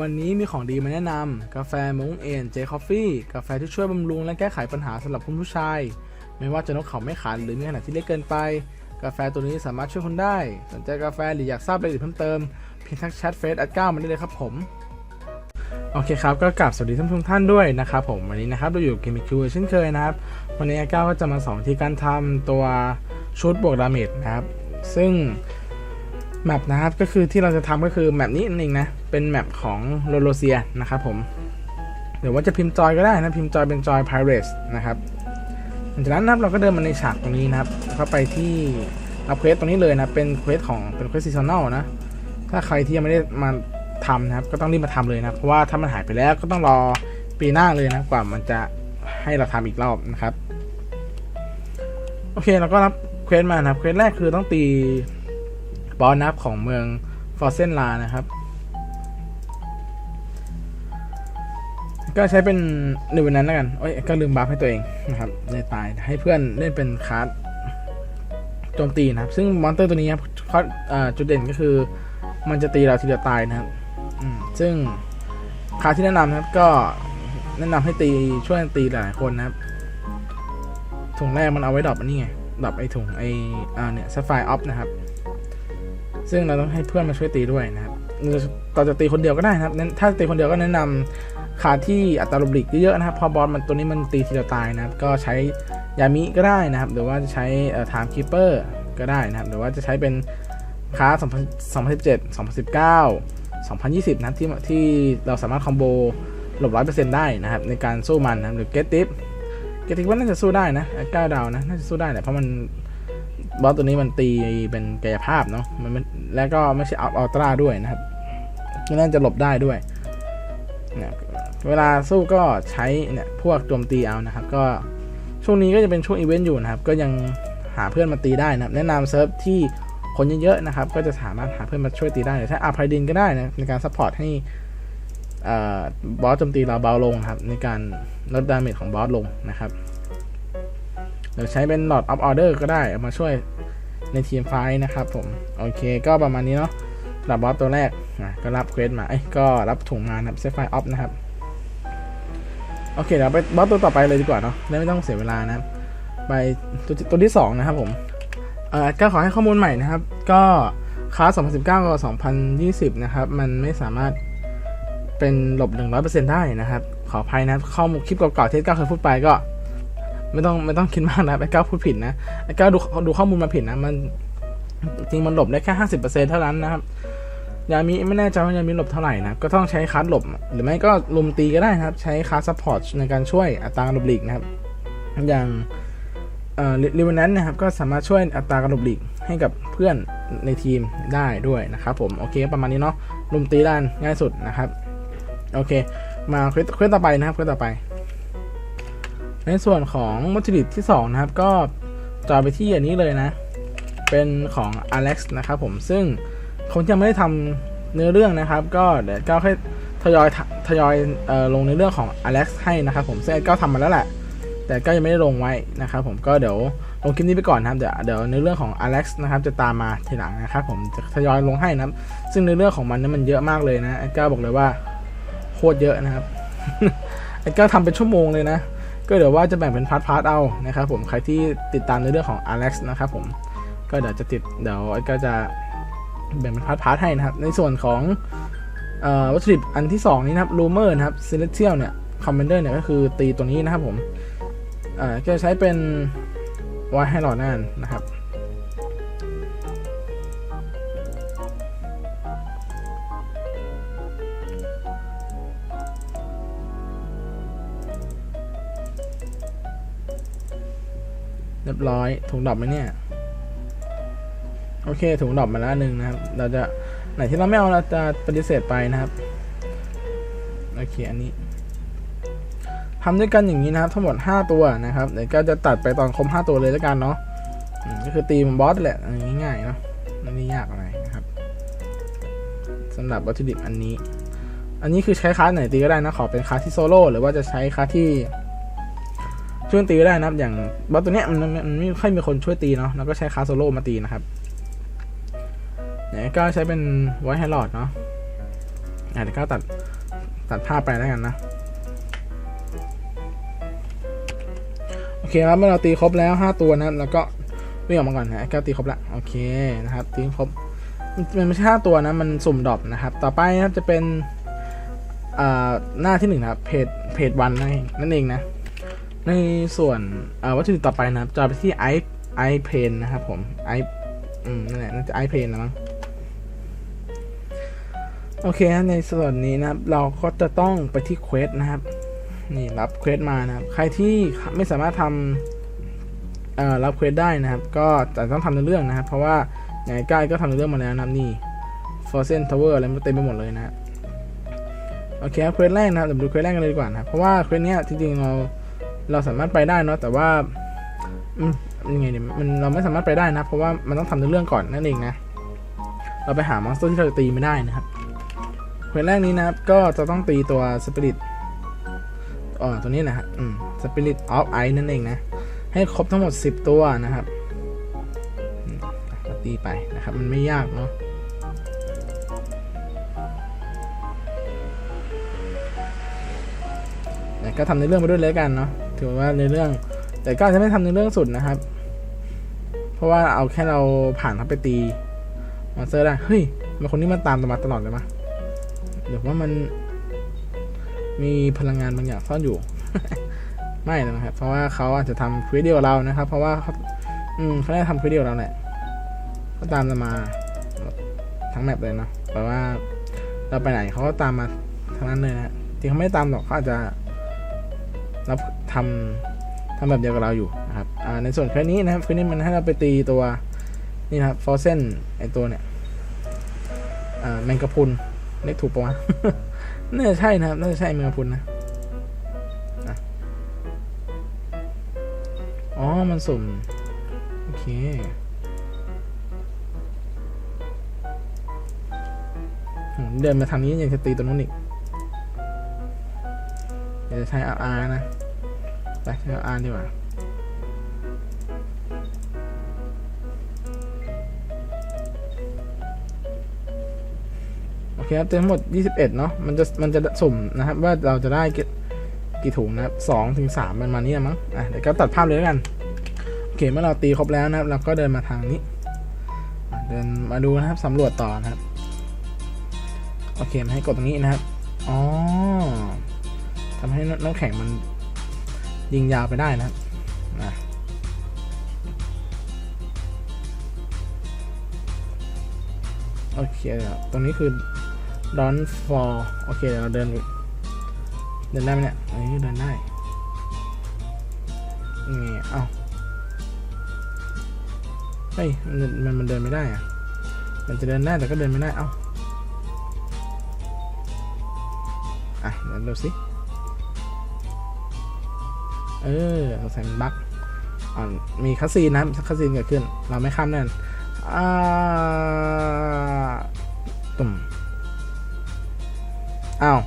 วันนี้มีของดีมาแนะนำ กาแฟมงเอ็นเจคอฟฟี่กาแฟที่ช่วยบำรุงและแก้ไขปัญหาสำหรับคุณผู้ชาย ไม่ว่าจะนกเขาไม่ขันหรือมีขนาดที่เล็กเกินไป กาแฟตัวนี้สามารถช่วยคุณได้ สนใจกาแฟหรืออยากทราบรายละเอียดเพิ่มเติมเพียงทักแชทเฟซแอดเก้ามาได้เลยครับผมโอเคครับก็กลับสวัสดีท่านผู้ชมท่านด้วยนะครับผมวันนี้นะครับเราอยู่เกมคิวเช่นเคยนะครับ วันนี้อดเก้าก็จะมาสอนวิธีการทำตัวชุดบวกดาเมจนะครับ ซึ่ง แมปนะครับก็คือที่เราจะทำก็คือแมปนี้นั่นเองนะ เป็นแมปของโลโลเซียนะครับผมหรือว่าจะพิมพ์จอยก็ได้นะพิมพ์จอยเป็นจอย Pirates นะครับหลังจากนั้นนะครับเราก็เดินมาในฉากตรงนี้นะครับเข้าไปที่รับเควสตรงนี้เลยนะเป็นเควสของเป็นเควสซีซันแนลนะถ้าใครที่ยังไม่ได้มาทำนะครับ ก็ต้องรีบมาทำเลยนะเพราะว่าถ้ามันหายไปแล้วก็ต้องรอปีหน้าเลยนะกว่ามันจะให้เราทำอีกรอบนะครับ โอเคเราก็รับเควสมานะครับเควสแรกคือต้องตี บอสนับของเมืองฟอร์เซนลานะครับ ก็ใช้เป็นหนึ่งวันนั้นแล้วกันโอ้ยก็ลืมบัฟให้ตัวเองนะครับเลยตายให้เพื่อนเล่นเป็นคาร์ดโจมตีนะครับ ซึ่งมอนเตอร์ตัวนี้ครับข้อจุดเด่นก็คือ มันจะตีเราทีเดียวตายนะครับซึ่งคาร์ดที่แนะนำนะครับก็แนะนำให้ตีช่วยตีหลายคนนะครับถุงแรกมันเอาไว้ดรอปอันนี้ไงดรอปไอถุงไออ่าเนี่ยซัฟไฟออฟนะครับ ซึ่งเราต้องให้เพื่อนมาช่วยตีด้วยนะครับเราจะตีคนเดียวก็ได้นะครับถ้าตีคนเดียวก็แนะนำคาร์ดที่อัตราลบหลีกเยอะๆนะครับ พอบอสมันตัวนี้มันตีทีเดียวตายนะครับ ก็ใช้ยามิก็ได้นะครับ หรือว่าจะใช้ไทม์คีเปอร์ก็ได้นะครับ หรือว่าจะใช้เป็นคา2017 2019 2020 นะที่ที่เราสามารถคอมโบหลบร้อยเปอร์เซ็นต์ได้นะครับ ในการสู้มันนะครับหรือเกตติฟเกตติฟว่าน่าจะสู้ได้นะเก้าดาวนะ น่าจะสู้ได้แหละเพราะมัน บอสตัวนี้มันตีเป็นกายภาพเนาะมันมแล้วก็ไม่ใช่อัลอัลตร้าด้วยนะครับไม่น่าจะหลบได้ด้วยเนี่ยเวลาสู้ก็ใช้เนี่ยพวกโจมตีเอานะครับ ก็ช่วงนี้ก็จะเป็นช่วงอีเวนต์อยู่นะครับ ก็ยังหาเพื่อนมาตีได้นะครับ แนะนำเซิร์ฟที่คนเยอะๆนะครับ ก็จะสามารถหาเพื่อนมาช่วยตีได้หรือถ้าอาพายดินก็ได้นะในการซัพพอร์ตให้อ่บอสโจมตีเราเบาลงครับ ในการลดดาเมจของบอสลงนะครับ หรือใช้เป็นหลอดออฟออเดอร์ก็ได้เอามาช่วยในทีมไฟท์นะครับผม โอเคก็ประมาณนี้เนาะสำหรับบอสตัวแรกนะก็รับเควสมาเอ้ก็รับถุงมานะครับเซฟไฟออฟนะครับ โอเคเดี๋ยวไปบอสตัวต่อไปเลยดีกว่าเนาะได้ไม่ต้องเสียเวลานะครับ ไปตัวตัวที่ 2 นะครับผมเอ่อก็ขอให้ข้อมูลใหม่นะครับ ก็คลาส2019 กับ 2020 นะครับ มันไม่สามารถเป็นหลบ 100%ได้นะครับ ขออภัยนะข้อมูลคลิปเก่าๆที่ก้าเคยพูดไปก็ ไม่ต้องไม่ต้องคิดมากนะไอ้ก้าพูดผิดนะไอ้ก้าดูดูข้อมูลมาผิดนะมัน จริงมันหลบได้แค่50%เปอร์เซ็นเท่านั้นนะครับยามิไม่แน่ใจว่ายามิหลบเท่าไหร่นะก็ต้องใช้คัสหลบ หรือไม่ก็ลุมตีก็ได้นะครับ ใช้คัสซัพพอร์ตในการช่วยอัตราการหลบหลีกนะครับ อย่างเอ่อลิเวนแนนนะครับก็สามารถช่วยอัตราการหลบหลีกให้กับเพื่อนในทีมได้ด้วยนะครับผมโอเคประมาณนี้เนาะลุมตีด้านง่ายสุดนะครับโอเค มาเควสเควสต่อไปนะครับเควสต่อไป ในส่วนของวัตถุดิบที่ 2 นะครับ ก็จอไปที่อันนี้เลยนะ เป็นของ Alex นะครับผมซึ่งเขายังไม่ได้ทำเนื้อเรื่องนะครับ ก็เดี๋ยวก้าวให้ทยอยทยอยออลงในเรื่องของ Alex ให้นะครับผมซึ่งก้าวทำมาแล้วแหละ แต่ก็ยังไม่ได้ลงไว้นะครับผมก็เดี๋ยวลงคลิปนี้ไปก่อนนะครับเดี๋ยวเดี๋ยวในเรื่องของ Alex นะครับจะตามมาทีหลังนะครับผมจะทยอยลงให้นะครับ ซึ่งในเรื่องของมันนี่ยมันเยอะมากเลยนะไอ้ก้าวบอกเลยว่าโคตรเยอะนะครับไอ้ก้าวทำเป็นชั่วโมงเลยนะ ก็เดี๋ยวว่าจะแบ่งเป็นพาร์ทพาร์ทเอานะครับผมใครที่ติดตามในเรื่องของ Alex นะครับผมก็เดี๋ยวจะติดเดี๋ยวก็จะแบ่งเป็นพาร์ทพาร์ทให้นะครับ ในส่วนของวัตถุดิบอันที่ 2 นี้นะครับ Rumor นะครับ Celestial เนี่ย Commander เนี่ยก็คือตีตัวนี้นะครับผมเอ่อก็ใช้เป็นไวให้หลอดนั่นนะครับ ยบร้อยถุงดอกไหมเนี่ย โอเคถุงดอกมาแล้วหนึ่งนะครับ เราจะไหนที่เราไม่เอาเราจะปฏิเสธไปนะครับ โอเคอันนี้ทำด้วยกันอย่างนี้นะครับ ทั้งหมด 5 ตัวนะครับเดี๋ยวก็จะตัดไปตอนครบ5ตัวเลยแล้วกันเนาะก็คือตีมันบอสแหละอันนี้ง่ายๆเนาะอันนี้ยากอะไรนะครับสำหรับวัตถุดิบอันนี้ อันนี้คือใช้คลาสไหนตีก็ได้นะขอเป็นคลาสที่โซโล่หรือว่าจะใช้คลาสที่ ช่วยตีก็ได้นะครับ อย่างบอสตัวเนี้ยมันมันไม่ค่อยมีคนช่วยตีเนาะแล้วก็ใช้คาโซโล่มาตีนะครับเนี่ยก็ใช้เป็นไวท์ไฮลอดเนาะอะเดี๋ยวก็ตัดตัดภาพไปแล้วกันนะโอเคครับเมื่อเราตีครบแล้ว 5 ตัวนะครับ แล้วก็วิ่งออกมาก่อนนะก็ตีครบละโอเคนะครับ ตีครบมันไม่ใช่ห้าตัวนะ มันสุ่มดรอปนะครับ ต่อไปนะครับจะเป็นอ่าหน้าที่หนึ่งนะครับเพจเพจวันนั่นเองนั่นเองนะ ในส่วนวัตถุดิบต่อไปนะครับจะไปที่ไอไอเพนนะครับผมไออืมนั่นแหละน่าจะไอเพนนะมั้งโอเคครับในส่วนนี้นะครับ เราก็จะต้องไปที่เควสนะครับ นี่รับเควสมานะครับ ใครที่ไม่สามารถทำเอ่อรับเควสได้นะครับ ก็จะต้องทำในเรื่องนะครับ เพราะว่าอย่างไอ้ใกล้ก็ทำในเรื่องมาแล้วนะครับนี่ Frozen Tower อะไรมันเต็มไปหมดเลยนะโอเคครับเควสแรกนะครับเดี๋ยวดูเควสแรกกันเลยดีกว่านะครับเพราะว่าเควสเนี้ยจริงๆเรา เราสามารถไปได้เนาะแต่ว่าอืมยังไงเนี่ยมันเราไม่สามารถไปได้นะ เพราะว่ามันต้องทำในเรื่องก่อนนั่นเองนะ เราไปหามอนสเตอร์ที่เราจะตีไม่ได้นะครับเควสแรกนี้นะครับ ก็จะต้องตีตัวสปิริตอ๋อตัวนี้นะฮะอืม Spirit of Ice นั่นเองนะ ให้ครบทั้งหมด 10 ตัวนะครับมก็ตีไปนะครับ มันไม่ยากเนาะก็ทำในเรื่องไปด้วยเลยกันเนาะ ถือว่าในเรื่อง แต่ก็อาจจะไม่ทำในเรื่องสุดนะครับ เพราะว่าเอาแค่เราผ่านเขาไปตีมอนสเตอร์ได้เฮ้ยมันคนนี้มันตามตามมาตลอดเลยปะหรือว่ามันมีพลังงานบางอย่างซ่อนอยู่ ไม่นะครับ เพราะว่าเขาอาจจะทำควิดเดียวเรานะครับ เพราะว่าเขาอืมเขาได้ทำควิดเดียวเราแหละก็ตามเรามาทั้งแมปเลยเนาะแปลว่า เราไปไหนเขาก็ตามมาทั้งนั้นเลยนะที่เขาไม่ตามหรอกเขาอาจจะรับ ทำทำแบบเดียวกับเราอยู่นะครับในส่วนแค่นี้นะครับแค่นี้มันให้เราไปตีตัวนี่นะครับฟอร์เซนไอตัวเนี่ยแมงกะพุนเรียกถูกปะวะน่าจะใช่นะครับน่าจะใช่แมงกะพุนนะอ๋อ มันสุ่ม โอเคเดินมาทางนี้ยังจะตีตัวนู้นอีกเดี๋ยวจะใช้ RR นะ ไปใช้ RR ดีกว่าโอเคครับทั้งหมด 21 เนาะมันจะมันจะสุ่มนะครับ ว่าเราจะได้กี่ถุงนะครับสองถึงสามประมาณนี้นะมั้งอะเดี๋ยวก็ตัดภาพเลยแล้วกันโอเคเมื่อเราตีครบแล้วนะครับ เราก็เดินมาทางนี้เดินมาดูนะครับสำรวจต่อนะครับ โอเคมาให้กดตรงนี้นะครับ อ๋อทำให้น้ำแข็งมัน ยิงยาวไปได้นะครับอะโอเคครับตรงนี้คือดอนฟอร์โอเคเดี๋ยวเราเดินเดินได้ไหมเนี่ยเอ้ยเดินได้นี่เอ้าเฮ้ยมันมันมันเดินไม่ได้อะมันจะเดินได้แต่ก็เดินไม่ได้เอ้าอะเดี๋ยวดูสิ เออสงสัยมันบั๊กอ่ามีคัสซีนนะคัสซีนเกิดขึ้น เราไม่ข้ามแน่นอ่าตุ่มอ้าว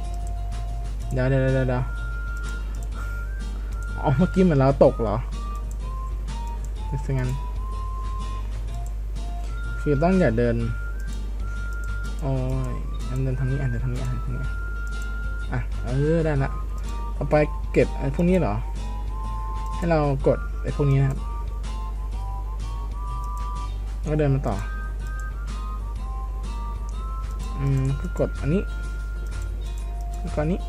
เดี๋ยวเดี๋ยวเดี๋ยวเดี๋ยวอ๋อเมื่อกี้เหมือนเราตกเหรอเป็นงั้นคือต้องอย่าเดิน โอ้ยอันเดินทางนี้อันเดินทางนี้อันเดินทางนี้ อะ เออ ได้ละ เอาไปเก็บไอ้พวกนี้เหรอ ให้เรากดไอ้พวกนี้นะครับแล้วก็เดินมาต่อ อืมก็กดอันนี้แล้วก็อันนี้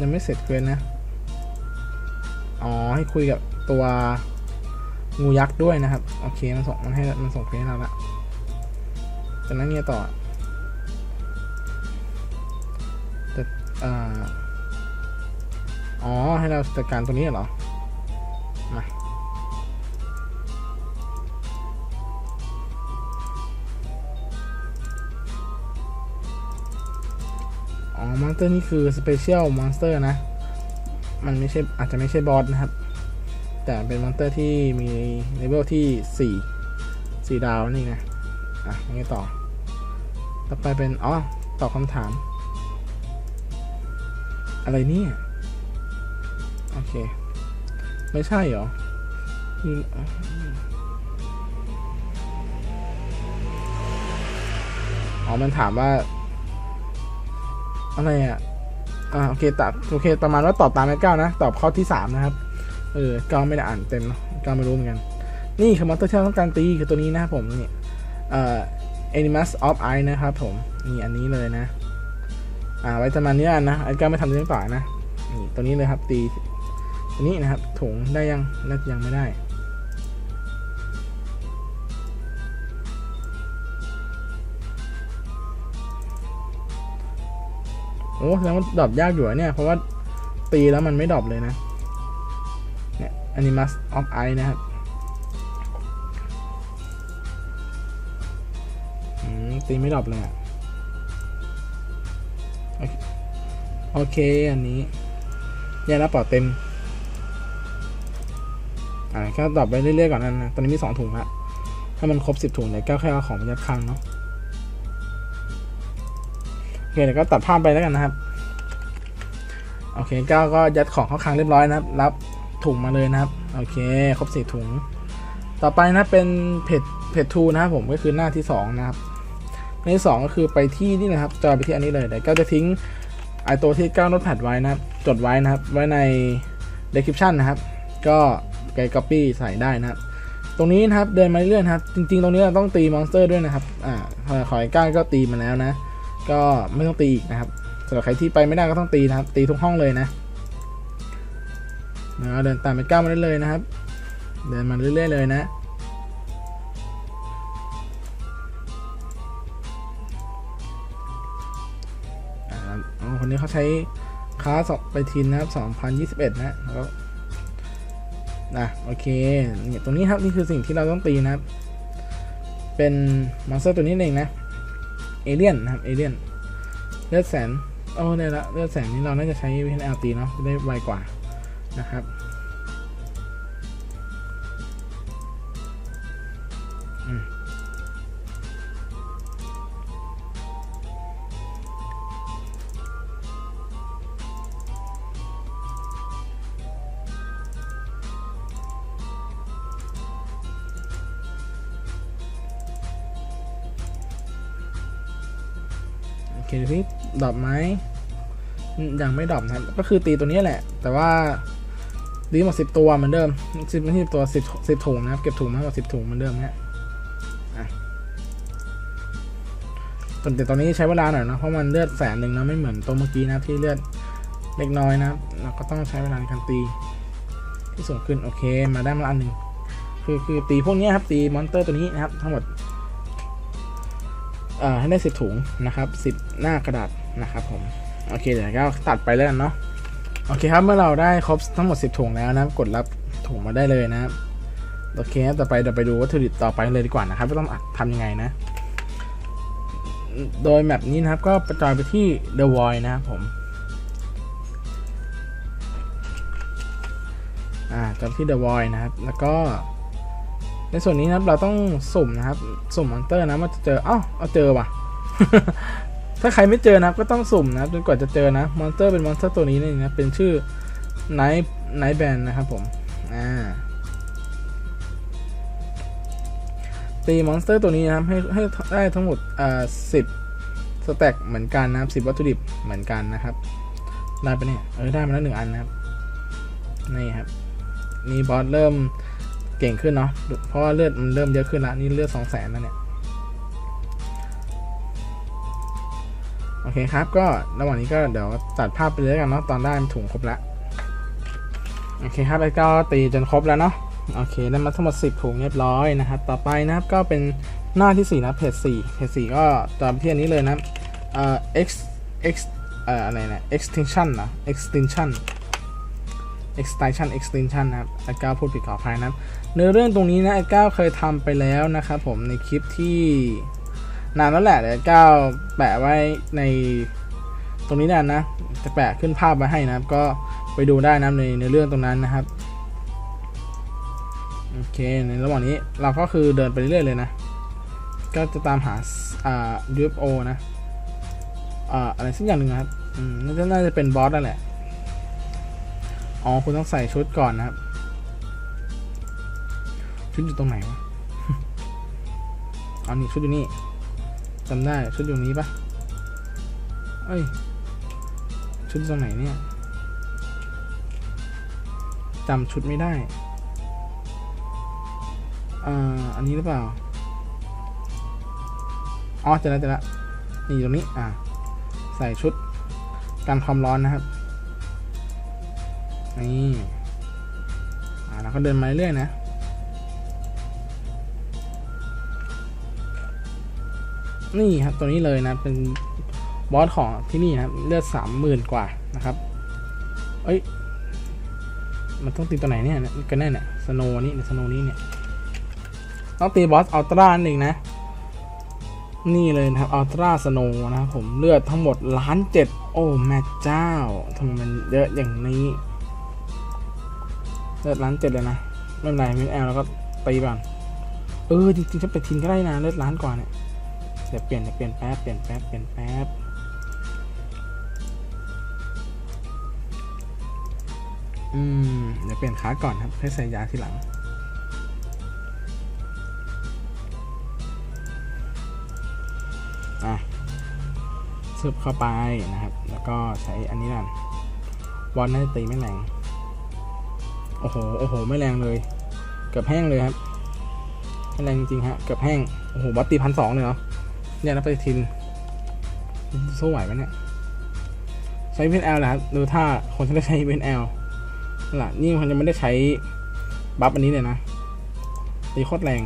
ยังไม่เสร็จเกวนนะ อ๋อ ให้คุยกับตัวงูยักษ์ด้วยนะครับ โอเค มันส่งมันให้มันส่งเพจให้เราละจากนั้นเนี่ยต่อแต่อ่า อ๋อ ให้เราจัดการตัวนี้เหรอ มา อ๋อ มอนสเตอร์นี่คือสเปเชียลมอนสเตอร์นะ มันไม่ใช่อาจจะไม่ใช่บอสนะครับ แต่เป็นมอนสเตอร์ที่มีเลเวลที่ 4 4 ดาวนี่นะ อะงไงต่อ ต่อไปเป็น อ๋อ ตอบคำถาม อะไรเนี่ย โอเค ไม่ใช่เหรอออ๋อ มันถามว่า อะไรอะ อ่า โอเคตัดโอเค ประมาณว่าตอบตามไอ้เก้านะ ตอบข้อที่สามนะครับ เออเก้าไม่ได้อ่านเต็มเนอะเก้าไม่รู้เหมือนกัน นี่คือมอนสเตอร์ที่เราต้องการตีคือตัวนี้นะครับผม นี่ เอ่อ Animus of Ice นะครับผม นี่อันนี้เลยนะ อ่า ไว้ประมาณนี้อันนะไอ้เก้าไม่ทำเรื่องต่อนะ นี่ ตัวนี้เลยครับ ตี ตัวนี้นะครับถุงได้ยังน่าจะยังไม่ได้ โอ้แสดงว่าดรอปยากอยู่เนี่ย เพราะว่าตีแล้วมันไม่ดรอปเลยนะ เนี่ย Animus of Ice นะครับตีไม่ดรอปเลยอะโอเคโอเคอันนี้แย่แล้วปล่าเต็ม อ่าก็ดรอปไปเรื่อยๆก่อนนั้นนะตอนนี้มีสองถุงละถ้ามันครบสิบถุงเดี๋ยวก็แค่เอาของมายัดคลังเนาะโอเคเดี๋ยวก็ตัดภาพไปแล้วกันนะครับโอเคก้าก็ยัดของเข้าคลังเรียบร้อยนะครับ รับถุงมาเลยนะครับโอเค ครบสี่ถุง ต่อไปนะเป็นเพจเพจทูนะครับผมก็คือหน้าที่สองนะครับหน้าที่สองก็คือไปที่นี่นะครับจอยไปที่อันนี้เลยเดี๋ยวก็จะทิ้งไอตัวที่ก้าวโน้ตแพดไว้นะครับจดไว้นะครับไว้ใน description นะครับ ก็ ไป copy ใส่ได้นะครับ ตรงนี้นะครับเดินมาเรื่อยๆนะครับ จริง ๆ ตรงนี้เราต้องตีมอนสเตอร์ด้วยนะครับ อ่าขอไอ้ก้าวก็ตีมาแล้วนะ ก็ไม่ต้องตีอีกนะครับสำหรับใครที่ไปไม่ได้ก็ต้องตีนะครับ ตีทุกห้องเลยนะนะเดินตามไปก้าวมาได้เลยนะครับ เดินมาเรื่อยๆเลยนะอ๋อคนนี้เขาใช้ค้าสอบไปทินนะครับ 2021 นะแล้ว นะโอเคเนี่ยตรงนี้ครับนี่คือสิ่งที่เราต้องตีนะครับ เป็นมอนสเตอร์ตัวนี้เองนะเอเลียนนะครับเอเลียนเลือดแสนโอ้เนี่ยละเลือดแสนนี้เราน่าจะใช้ VNL ตีเนาะได้ไวกว่านะครับ สิดรอปไหมยังไม่ดรอปนะครับ ก็คือตีตัวนี้แหละ แต่ว่าดีหมดสิบตัวเหมือนเดิมสิบไม่ใช่ตัวสิบสิบถุงนะครับ เก็บถุงมากกว่าสิบถุงเหมือนเดิมนะอะแต่ตอนนี้ใช้เวลาหน่อยนะเพราะมันเลือดแสนหนึ่งนะไม่เหมือนตัวเมื่อกี้นะที่เลือดเล็กน้อยนะเราก็ต้องใช้เวลาในการตี ที่สูงขึ้นโอเค มาได้มาอันหนึ่งคือคือตีพวกนี้ครับตีมอนเตอร์ตัวนี้นะครับ ทั้งหมด ให้ได้สิบถุงนะครับสิบหน้ากระดาษนะครับผมโอเคเดี๋ยวก็ตัดไปแล้วกันเนาะโอเคครับเมื่อเราได้ครบทั้งหมด 10 ถุงแล้วนะกดรับถุงมาได้เลยนะครับโอเคครับต่อไปเดี๋ยวไปดูวัตถุดิบต่อไปเลยดีกว่านะครับว่าต้องทำยังไงนะ โดยแมปนี้นะครับก็ประจอยไปที่ The Void นะครับผมอ่าจำที่ The Void นะครับ แล้วก็ ในส่วนนี้นะครับเราต้องสุ่มนะครับ สุ่มมอนเตอร์นะว่าจะเจออ้าวเอาเจอว่ะ ถ้าใครไม่เจอนะก็ต้องสุ่มนะครับจนกว่าจะเจอนะมอนสเตอร์เป็นมอนสเตอร์ตัวนี้นี่นะเป็นชื่อ Night Night Band นะครับผมอ่าตีมอนสเตอร์ตัวนี้นะครับให้ให้ได้ทั้งหมดอ่าสิบสแต็กเหมือนกันนะครับสิบวัตถุดิบเหมือนกันนะครับ ได้ไปเนี่ยเออได้มาแล้วหนึ่งอันนะครับนี่ครับนี่บอสเริ่ม เก่งขึ้นเนาะเพราะว่าเลือดมันเริ่มเยอะขึ้นละนี่เลือดสองแสนแล้วเนี่ยโอเคครับ ก็ระหว่างนี้ก็เดี๋ยวตัดภาพไปเลยกันเนาะตอนได้ถุงครบแล้วโอเคครับไอ้วก็ตีจนครบแล้วเนาะโอเคได้มาทั้งหมด 10 ถุงเรียบร้อยนะครับ ต่อไปนะครับก็เป็นหน้าที่ 4 นะเพจ4เพจ4ก็ตามที่อันนี้เลยนะเอ่อ x x เอ่ออะไรนะ extinction นะ extinction extinction extinction นะครับไอ้ก้าวพูดผิดขออภัยนะ เนื้อเรื่องตรงนี้นะไอ้ก้าวเคยทำไปแล้วนะครับผมในคลิปที่นานแล้วแหละเดี๋ยวก้าวแปะไว้ในตรงนี้นะนะจะแปะขึ้นภาพไว้ให้นะครับ ก็ไปดูได้นะในในเรื่องตรงนั้นนะครับโอเคในระหว่างนี้เราก็คือเดินไปเรื่อยๆเลยนะ ก็จะตามหาอ่า UFO นะอ่าอะไรสักอย่างหนึ่งนะครับอืมน่าจะน่าจะเป็นบอสนั่นแหละอ๋อคุณต้องใส่ชุดก่อนนะครับ ชุดอยู่ตรงไหนวะอ๋อนี่ชุดอยู่นี่จำได้ชุดอยู่นี้ปะเอ้ย ชุดตรงไหนเนี่ยจำชุดไม่ได้อ่าอันนี้หรือเปล่าอ๋อเจอแล้วเจอแล้วนี่ตรงนี้อ่าใส่ชุดกันความร้อนนะครับ นี่อ่าแล้วก็เดินมาเรื่อยนะ นี่ครับตัวนี้เลยนะเป็นบอสของที่นี่นะครับเลือดสามหมื่นกว่านะครับเอ้ยมันต้องตีตัวไหนเนี่ยก็แน่เนี่ยสโนนี่สโนนี่เนี่ยต้องตีบอสอัลตร้าหนึ่งนะ นี่เลยนะครับอัลตร้าสโนนะครับผมเลือดทั้งหมดล้านเจ็ดโอ้แม่เจ้าทำไมมันเยอะอย่างนี้เลือดล้านเจ็ดเลยนะไม่เป็นไรไม่แอลแล้วก็ตีก่อนเออจริงๆจะไปทินก็ได้นะเลือดล้านกว่าเนี่ย เดี๋ยวเปลี่ยนเดี๋ยวเปลี่ยนแป๊บเปลี่ยนแป๊บเปลี่ยนแป๊บอืมเดี๋ยวเปลี่ยนขาก่อนครับให้ใส่ยาทีหลังอะซึบเข้าไปนะครับ แล้วก็ใช้อันนี้นั่นบอลน่าจะตีไม่แรงโอ้โหโอ้โหไม่แรงเลย เกือบแห้งเลยครับไม่แรงจริงฮะเกือบแห้งโอ้โหบอสตีพันสองเลยเหรอ เนี่ยนะปฏิทินสู้ไหวไหมเนี่ยใช้เวนแอลนะครับดูถ้าคนที่ได้ใช้เวนแอลนั่ะนี่มันยังไม่ได้ใช้บัฟอันนี้เลยนะตีโคตรแรง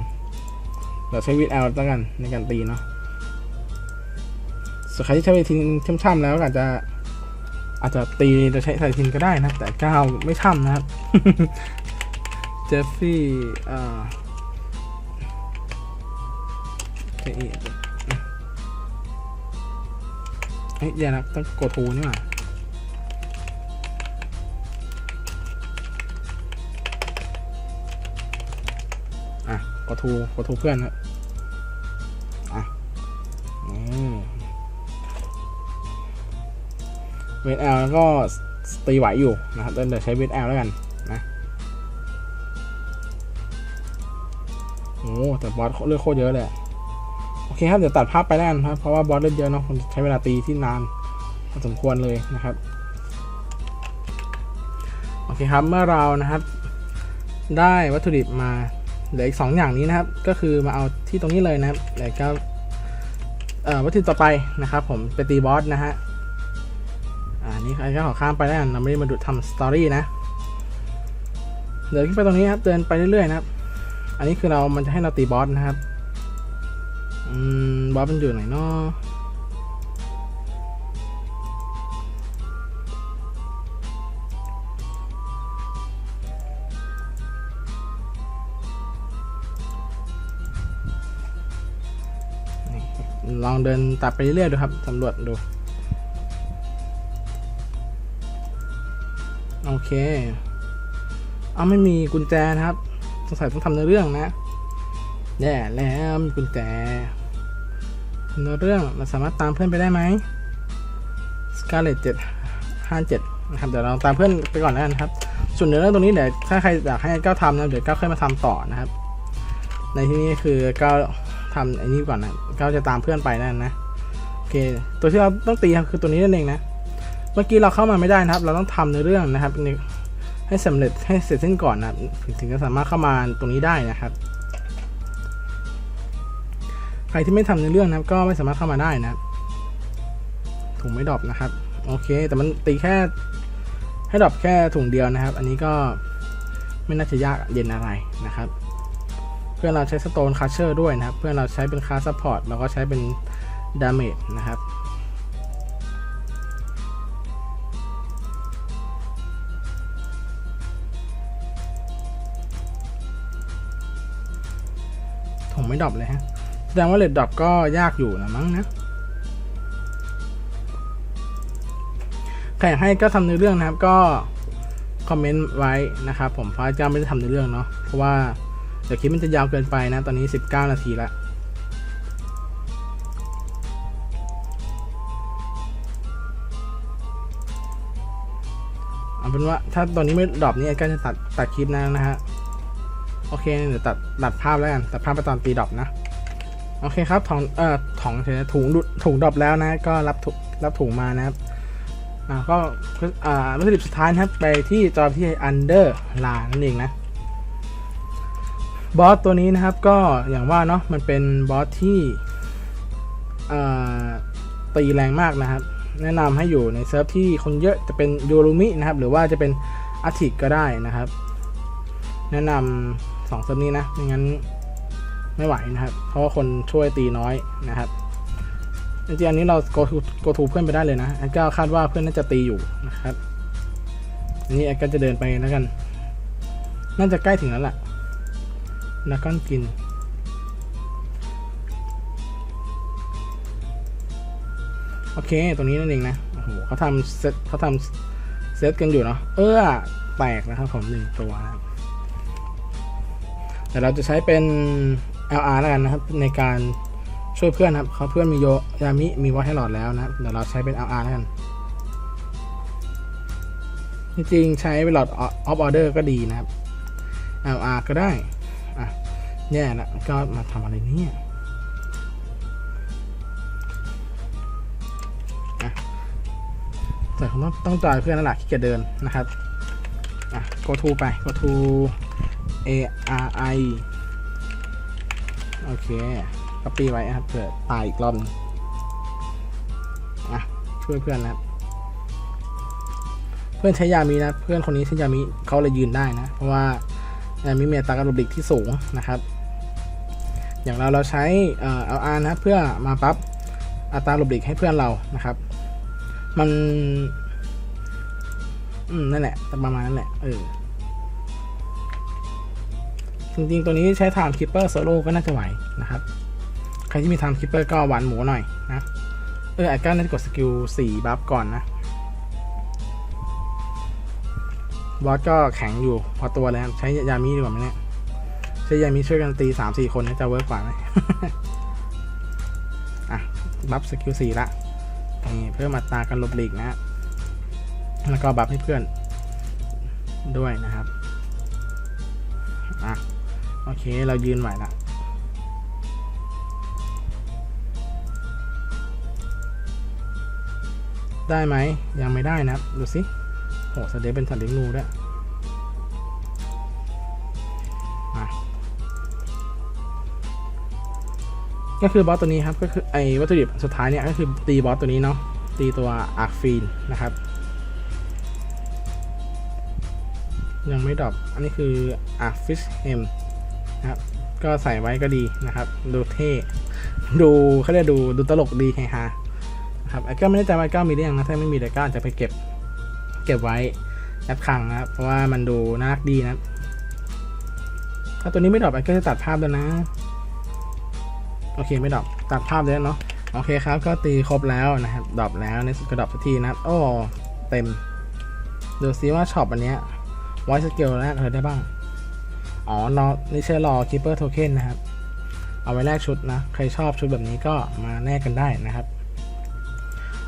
เดี๋ยวใช้วิดแอลแล้วกันในการตีเนาะส่วนใครที่ใช้ไปทินช่ำๆแล้วก็อาจจะ อาจจะตีจะใช้สายทินก็ได้นะ แต่ก้าวไม่ช่ำนะครับเจฟฟี่อ่าเฮ้ย เฮ้ยเดี๋ยวนะต้องกดทูนี่หว่าอะกดทูกดทูเพื่อนครับอะอืมเวทแอลก็ตีไหวอยู่นะครับเดี๋ยวใช้เวทแอลแล้วกันนะโอ้แต่บอสเลือดโคตรเยอะเลยอะ เคครับ เดี๋ยวตัดภาพไปแล้วกันครับ เพราะว่าบอสเลือดเยอะเนาะใช้เวลาตีที่นานพอสมควรเลยนะครับ โอเคครับ เมื่อเรานะครับ ได้วัตถุดิบมา เหลืออีกสองอย่างนี้นะครับ ก็คือมาเอาที่ตรงนี้เลยนะครับแล้วก็วัตถุดิบต่อไปนะครับผมไปตีบอสนะฮะอ่านี่ใครก็ขอข้ามไปแล้วกันเราไม่ได้มาดูทำสตอรี่นะ เดินขึ้นไปตรงนี้ครับ เดินไปเรื่อยๆนะครับ อันนี้คือเรามันจะให้เราตีบอสนะครับ อืมบอสมันอยู่ไหนเนาะนี่ลองเดินตัดไปเรื่อยๆดูครับสำรวจดู โอเค เอาไม่มีกุญแจนะครับสงสัยต้องทำในเรื่องนะ แย่แล้วมีกุญแจ ในเรื่องเราสามารถตามเพื่อนไปได้ไหมสกาเลตเจ็ดห้าเจ็ดนะครับเดี๋ยวเราตามเพื่อนไปก่อนแล้วกันครับ ส่วนในเรื่องตรงนี้เดี๋ยวถ้าใครอยากให้ก้าวทำนะเดี๋ยวก้าวค่อยมาทำต่อนะครับ ในที่นี้คือก้าวทำไอ้นี้ก่อนนะก้าวจะตามเพื่อนไปนั่นนะโอเคตัวที่เราต้องตีครับคือตัวนี้นั่นเองนะเมื่อกี้เราเข้ามาไม่ได้นะครับ เราต้องทำในเรื่องนะครับให้สำเร็จให้เสร็จสิ้นก่อนนะครับถึงจะสามารถเข้ามาตรงนี้ได้นะครับ ใครที่ไม่ทำในเรื่องนะครับ ก็ไม่สามารถเข้ามาได้นะถุงไม่ดรอปนะครับ โอเค แต่มันตีแค่ ให้ดรอปแค่ถุงเดียวนะครับ อันนี้ก็ไม่น่าจะยากเย็นอะไรนะครับ เพื่อนเราใช้สโตนคัชเชอร์ด้วยนะครับ เพื่อนเราใช้เป็นคาซัพพอร์ตแล้วก็ใช้เป็นดาเมจนะครับผมไม่ดรอปเลยฮะ แสดงว่าเลดดรอปก็ยากอยู่นะมั้งนะใครอยากให้ก็ทำในเรื่องนะครับก็คอมเมนต์ไว้นะครับผมฟ้าจะไม่ได้ทำในเรื่องเนาะเพราะว่าเดี๋ยวคลิปมันจะยาวเกินไปนะ ตอนนี้ 19 นาทีล้วเอาเป็นว่าถ้าตอนนี้ไม่ดรอปนี่ก็จะตัดตัดคลิปนะนะฮะโอเคเดี๋ยวตัดตัดภาพแล้วกันตัดภาพไปตอนตีดรอปนะ โอเคครับถุงเอ่อถุงถุงดุถุงดรอปแล้วนะ ก็รับถุงรับถุงมานะครับอ่าก็อ่าวัตถุดิบสุดท้ายนะครับ ไปที่จอที่ under ลานั่นเองนะบอสตัวนี้นะครับก็อย่างว่าเนาะมันเป็นบอสที่ตีแรงมากนะครับ แนะนำให้อยู่ในเซิร์ฟที่คนเยอะจะเป็นยูรุมินะครับ หรือว่าจะเป็นอาทิกก็ได้นะครับ แนะนำสองเซิร์ฟนี้นะไม่งั้น ไม่ไหวนะครับ เพราะว่าคนช่วยตีน้อยนะครับจริงๆอันนี้เรา go to go to เพื่อนไปได้เลยนะแอดก็คาดว่าเพื่อนน่าจะตีอยู่นะครับอันนี้แอดก็จะเดินไปแล้วกัน น่าจะใกล้ถึงแล้วล่ะนักก้อนกินโอเคตัวนี้นั่นเองนะ โอ้โหเขาทำเซตเขาทำเซตกันอยู่เนาะ เออแตกนะครับผมหนึ่งตัว แต่เราจะใช้เป็น LR แล้วกันนะครับ ในการช่วยเพื่อนครับเขาเพื่อนมีโยยามิมีวอตให้หลอดแล้วนะเดี๋ยวเราใช้เป็น LR แล้วกันจริงๆใช้เป็นหลอดออฟออเดอร์ก็ดีนะครับ LR ก็ได้อะแย่ละก็มาทำอะไรเนี่ยแต่ผมต้องต้องจ่ายเพื่อนนั่นแหละขี้เกียจเดินนะครับ อะ go to ไป go to A R I โอเคก็ปีไว้ครับเผื่อตายอีกรอบนึงอะช่วยเพื่อนนะครับ เพื่อนใช้ยามีนะ เพื่อนคนนี้ใช้ยามีเขาเลยยืนได้นะ เพราะว่ายามีเมีอัตากรหลบหลีกที่สูงนะครับ อย่างเราเราใช้เอ่อ LR นะเพื่อมาปรับอัตราหลบหลีกให้เพื่อนเรานะครับ มัน อืมนั่นแหละประมาณนั้นแหละเออ จริงๆ ตัวนี้ใช้ Time Keeper Solo ก็น่าจะไหวนะครับ ใครที่มี Time Keeper ก็หวานหมูหน่อยนะ เออไอ้ก้าน่าจะกดสกิล4บัฟก่อนนะบอสก็แข็งอยู่พอตัวแล้วใช้ยามีดีกว่าไหมเนี่ยใช้ยามีช่วยกันตี3-4คนน่าจะเวิร์กกว่าไหมอะบัฟสกิล4ละนี่เพิ่มอัตราการลบหลีกนะแล้วก็บัฟให้เพื่อนด้วยนะครับอะ อเค เรายืนไหวละได้ไหม ยังไม่ได้นะ ดูสิโหสเดเป็นสัตว์เลี้ยงงูด้วยมาก็คือบอสตัวนี้ครับ ก็คือไอ้วัตถุดิบสุดท้ายเนี่ย ก็คือตีบอสตัวนี้เนาะ ตีตัวอาร์ฟีนนะครับยังไม่ดรอปอันนี้คืออาร์ฟิชเอ็ม นะครับ ก็ใส่ไว้ก็ดีนะครับ ดูเท่ ดูเขาเรียกดูดูตลกดีไฮฮาครับไอ้ก็ไม่แน่ใจว่าก้ามีหรือยังนะถ้าไม่มีไอ้ก้าจะไปเก็บ เก็บไว้ยัดคลังนะครับ เพราะว่ามันดูน่ารักดีนะ ถ้าตัวนี้ไม่ดรอปไอ้ก็จะตัดภาพแล้วนะ โอเคไม่ดรอปตัดภาพเลยเนาะโอเคครับ ก็ตีครบแล้วนะครับดรอปแล้วในสุดก็ดรอปสักทีนะครับโอ้เต็ม ดูซิว่าช็อปอันเนี้ยไว้สเกลแรกอะไรได้บ้าง อ๋อรอนี่ใช่รอ Keeper Token นนะครับ เอาไว้แลกชุดนะ ใครชอบชุดแบบนี้ก็มาแลกกันได้นะครับ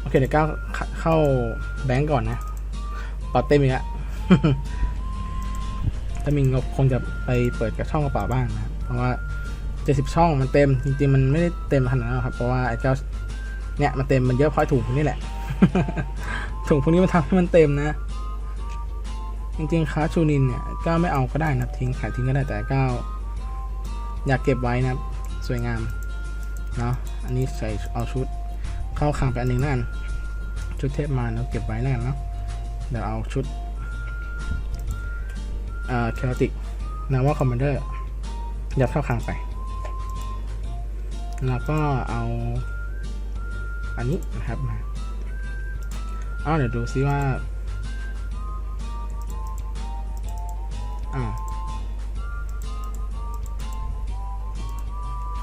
โอเคเดี๋ยวก้าวเข้าแบงก์ก่อนนะปอดเต็มอีกแล้วถ้ามีงบคงจะไปเปิดกระช่องกระเป๋าบ้างนะเพราะว่า70ช่องมันเต็ม จริงๆ มันไม่ได้เต็มขนาดนั้นครับ เพราะว่าไอ้เจ้าเนี่ยมันเต็มมันเยอะพอถุงพวกนี้แหละ ถุงพวกนี้มันทำให้มันเต็มนะ จริงๆคาชูนินเนี่ยก้าวไม่เอาก็ได้นะทิ้งขายทิ้งก็ได้แต่ก้าวอยากเก็บไว้นะสวยงามเนาะอันนี้ใส่เอาชุดเข้าคลังไปอันหนึงนั่นชุดเทพมาแล้วเก็บไว้แล้วกันเนาะเดี๋ยวเอาชุดเอ่อเคลติกนาว่าคอมมานเดอร์ยัดเข้าคลังไป แล้วก็เอาอันนี้นะครับมาอ้าวเดี๋ยวดูซิว่า อ่า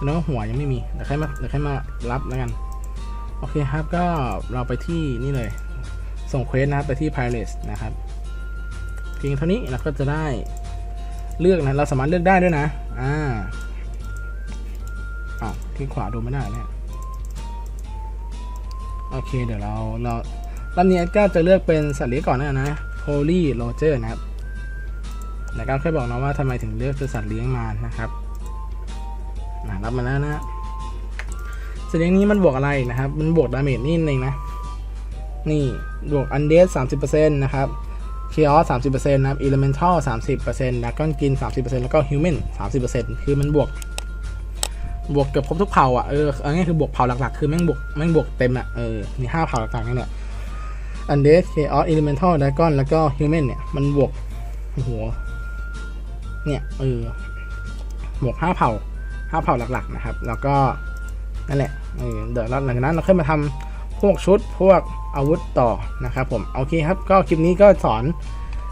แล้วาหัวยังไม่มีเดี๋ยวค่อยมาเดี๋ยวค่อยมารับแล้วกัน โอเคครับก็เราไปที่นี่เลย ส่งเควสนะครับไปที่ Pirates นะครับเพียงเท่านี้เราก็จะได้เลือกนะ เราสามารถเลือกได้ด้วยนะ อ่าอ้าวคลิกขวาดูไม่ได้เนี่ยโอเคเดี๋ยวเราเรารอบนี้ก็จะเลือกเป็นสัตว์เลี้ยงก่อนนะนะ Holy Roger นะครับ แต่ก็เคยบอกนะว่าทำไมถึงเลือกสัตว์เลี้ยงมานะครับนะรับมาแล้วนะสัญลักษณ์นี้มันบวกอะไรนะครับ มันบวกดาเมจนี่เองนะ นี่บวกอันเดสสามสิบเปอร์เซ็นต์นะครับเคออสสามสิบเปอร์เซ็นต์นะครับอิเลเมนทัลสามสิบเปอร์เซ็นต์ดักกอนกินสามสิบเปอร์เซ็นต์แล้วก็ฮิวแมนสามสิบเปอร์เซ็นต์คือมันบวก บวกเกือบครบทุกเผ่าอะ เอออาง่ายๆคือบวกเผ่าหลักๆ คือแม่งบวกแม่งบวกเต็มอะ เออ มีห้าเผ่าหลักๆนั่นแหละอันเดสเคออสอิเลเมนทัลดักกอนแล้วก็ฮิวแมนเนี่ย มันบวกโอ้โห เนี่ยเออบวกห้าเผ่าห้าเผ่าหลักๆนะครับ แล้วก็นั่นแหละเออเดี๋ยวหลังจากนั้นเราค่อยมาทำพวกชุดพวกอาวุธต่อนะครับผมโอเคครับก็คลิปนี้ก็สอน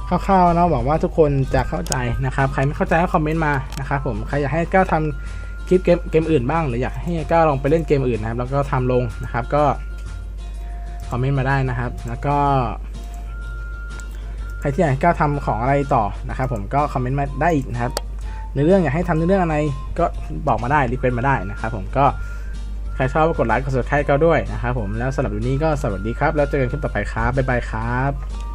คร่าวๆนะหวังว่าทุกคนจะเข้าใจนะครับใครไม่เข้าใจก็คอมเมนต์มานะครับผมใครอยากให้ก้าวทำคลิปเกมเกมอื่นบ้างหรืออยากให้ก้าวลองไปเล่นเกมอื่นนะครับแล้วก็ทำลงนะครับก็คอมเมนต์มาได้นะครับ แล้วก็ ใครที่อยากให้ก้าวทำของอะไรต่อนะครับผมก็คอมเมนต์มาได้อีกนะครับในเรื่องอยากให้ทำในเรื่องอะไรก็บอกมาได้รีเควสมาได้นะครับผมก็ใครชอบก็กดไลค์กดสับสไครต์ก็ด้วยนะครับผมแล้วสำหรับวันนี้ก็สวัสดีครับ แล้วเจอกันคลิปต่อไปครับบ๊ายบายครับ